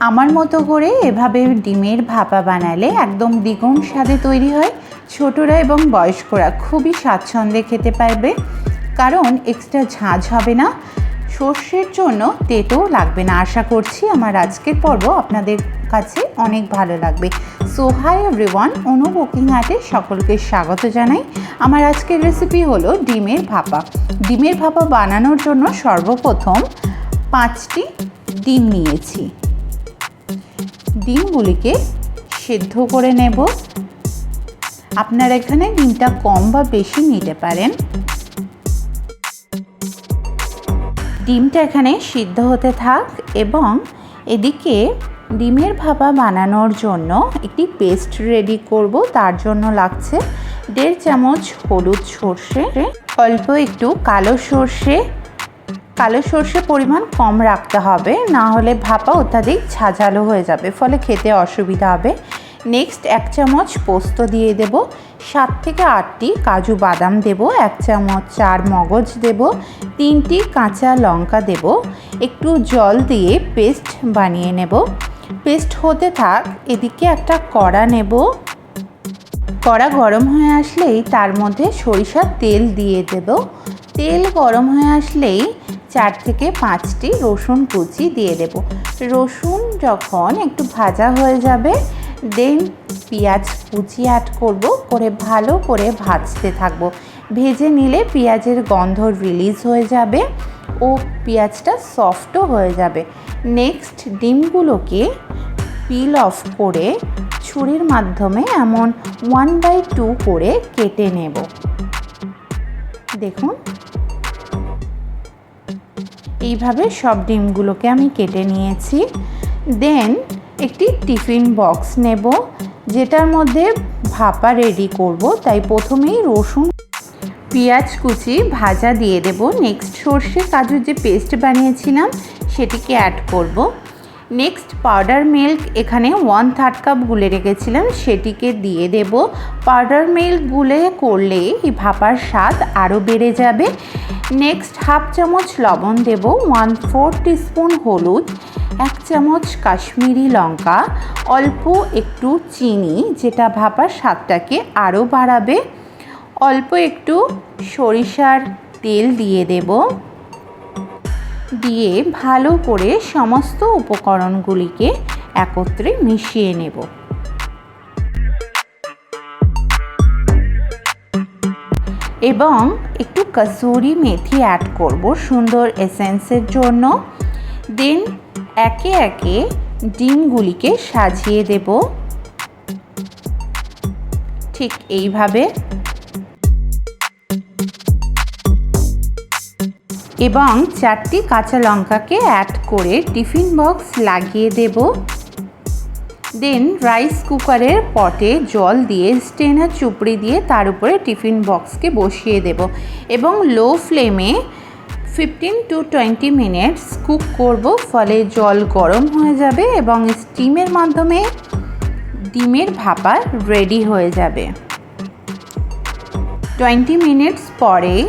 আমার মতো করে এভাবে ডিমের ভাপা বানালে একদম দ্বিগুণ স্বাদে তৈরি হয়। ছোটরা এবং বয়স্করা খুবই স্বাচ্ছন্দ্যে খেতে পারবে। কারণ এক্সট্রা ঝাঁঝ হবে না। সর্ষের জন্য তেতেও লাগবে না। আশা করছি আমার আজকের পর্ব আপনাদের কাছে অনেক ভালো লাগবে। সো হাই এভরিওয়ান অনু বুকিং আর্টে সকলকে স্বাগত জানাই। আমার আজকের রেসিপি হলো ডিমের ভাপা। ডিমের ভাপা বানানোর জন্য সর্বপ্রথম পাঁচটি ডিম নিয়েছি। ডিমগুলিকে সেদ্ধ করে নেব। আপনারা এখানে ডিমটা কম বা বেশি নিতে পারেন। ডিমটা এখানে সিদ্ধ হতে থাক এবং এদিকে ডিমের ভাপা বানানোর জন্য একটি পেস্ট রেডি করব, তার জন্য লাগছে দেড় চামচ হলুদ সর্ষে, অল্প একটু কালো সর্ষে কালো সর্ষে পরিমাণ কম রাখতে হবে, না হলে ভাপা অত্যাধিক ঝাঁঝালো হয়ে যাবে, ফলে খেতে অসুবিধা হবে। নেক্সট এক চামচ পোস্ত দিয়ে দেব, সাত থেকে আটটি কাজু বাদাম দেব, এক চামচ চার মগজ দেব, তিনটি কাঁচা লঙ্কা দেব, একটু জল দিয়ে পেস্ট বানিয়ে নেব। পেস্ট হতে থাক, এদিকে একটা কড়া নেব। কড়া গরম হয়ে আসলেই তার মধ্যে সরিষার তেল দিয়ে দেব। তেল গরম হয়ে আসলেই চার থেকে পাঁচটি রসুন কুচি দিয়ে দেব। রসুন যখন একটু ভাজা হয়ে যাবে দেন পেঁয়াজ কুচি অ্যাড করব, করে ভালো করে ভাজতে থাকব। ভেজে নিলে পেঁয়াজের গন্ধ রিলিজ হয়ে যাবে ও পেঁয়াজটা সফটও হয়ে যাবে। নেক্সট ডিমগুলোকে পিল অফ করে ছুরির মাধ্যমে এমন ওয়ান বাই টু করে কেটে নেব। দেখুন এইভাবে সব ডিমগুলোকে আমি কেটে নিয়েছি। দেন একটি টিফিন বক্স নেব, যেটার মধ্যে ভাপা রেডি করব। তাই প্রথমেই রসুন, পেঁয়াজ কুচি ভাজা দিয়ে দেব। নেক্সট সর্ষে কাজুর যে পেস্ট বানিয়েছিলাম, সেটিকে অ্যাড করব। নেক্সট পাউডার মিল্ক এখানে ওয়ান থার্ড কাপ গুলে রেখেছিলাম, সেটিকে দিয়ে দেব। পাউডার মিল্ক গুলে করলে এই ভাপার স্বাদ আরও বেড়ে যাবে। নেক্সট হাফ চামচ লবণ দেব ওয়ান ফোর টিস্পুন হলুদ, এক চামচ কাশ্মীরি লঙ্কা, অল্প একটু চিনি, যেটা ভাপার স্বাদটাকে আরও বাড়াবে। অল্প একটু সরিষার তেল দিয়ে দেব। দিয়ে ভালো করে সমস্ত উপকরণগুলিকে একত্রে মিশিয়ে নেব। এবং একটু কসুরি মেথি অ্যাড করব সুন্দর এসেন্সের জন্য। দেন একে একে ডিমগুলিকে সাজিয়ে দেব। ঠিক এইভাবে। এবং চারটি কাঁচা লঙ্কাকে অ্যাড করে টিফিন বক্স লাগিয়ে দেব। দেন রাইস কুকারের পটে জল দিয়ে, স্টেনার চুপড়ি দিয়ে তার উপরে টিফিন বক্সকে বসিয়ে দেব এবং লো ফ্লেমে fifteen to twenty minutes cook করব। ফলে জল গরম হয়ে যাবে এবং স্টিমের মাধ্যমে ডিমের ভাপা রেডি হয়ে যাবে। টোয়েন্টি মিনিটস পরে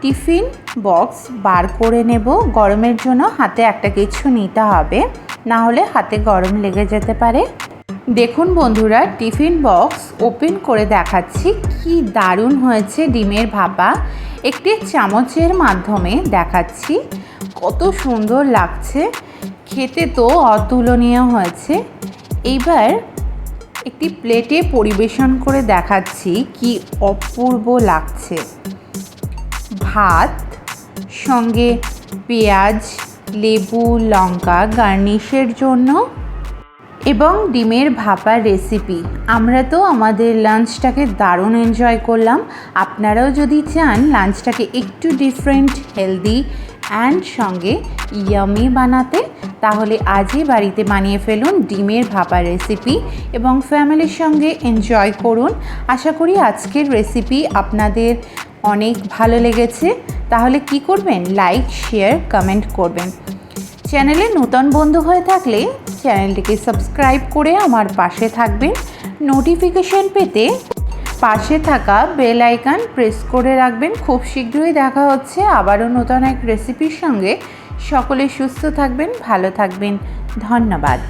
টিফিন বক্স বার করে নেব। গরমের জন্য হাতে একটা কিছু নিতে হবে। না হলে হাতে গরম লেগে যেতে পারে। দেখুন বন্ধুরা, টিফিন বক্স ওপেন করে দেখাচ্ছি কি দারুণ হয়েছে ডিমের ভাপা। একটি চামচের মাধ্যমে দেখাচ্ছি কত সুন্দর লাগছে। খেতে তো অতুলনীয় হয়েছে। এইবার একটি প্লেটে পরিবেশন করে দেখাচ্ছি কি অপূর্ব লাগছে। ভাত, সঙ্গে পেঁয়াজ লেবু, লঙ্কা গার্নিশের জন্য এবং ডিমের ভাপা রেসিপি আমরা তো আমাদের লাঞ্চটাকে দারুণ এনজয় করলাম। আপনারাও যদি চান লাঞ্চটাকে একটু ডিফারেন্ট হেলদি অ্যান্ড সঙ্গে ইয়ামি বানাতে, তাহলে আজই বাড়িতে বানিয়ে ফেলুন ডিমের ভাপা রেসিপি এবং ফ্যামিলির সঙ্গে এনজয় করুন। আশা করি আজকের রেসিপি আপনাদের অনেক ভালো লেগেছে। তাহলে কি করবেন? লাইক শেয়ার কমেন্ট করবেন। চ্যানেলে নূতন বন্ধু হয়ে থাকলে চ্যানেলটিকে সাবস্ক্রাইব করে আমার পাশে থাকবেন। নোটিফিকেশন পেতে পাশে থাকা বেল আইকন প্রেস করে রাখবেন। খুব শীঘ্রই দেখা হচ্ছে আবারও নতুন এক রেসিপির সঙ্গে। সকলে সুস্থ থাকবেন, ভালো থাকবেন। ধন্যবাদ।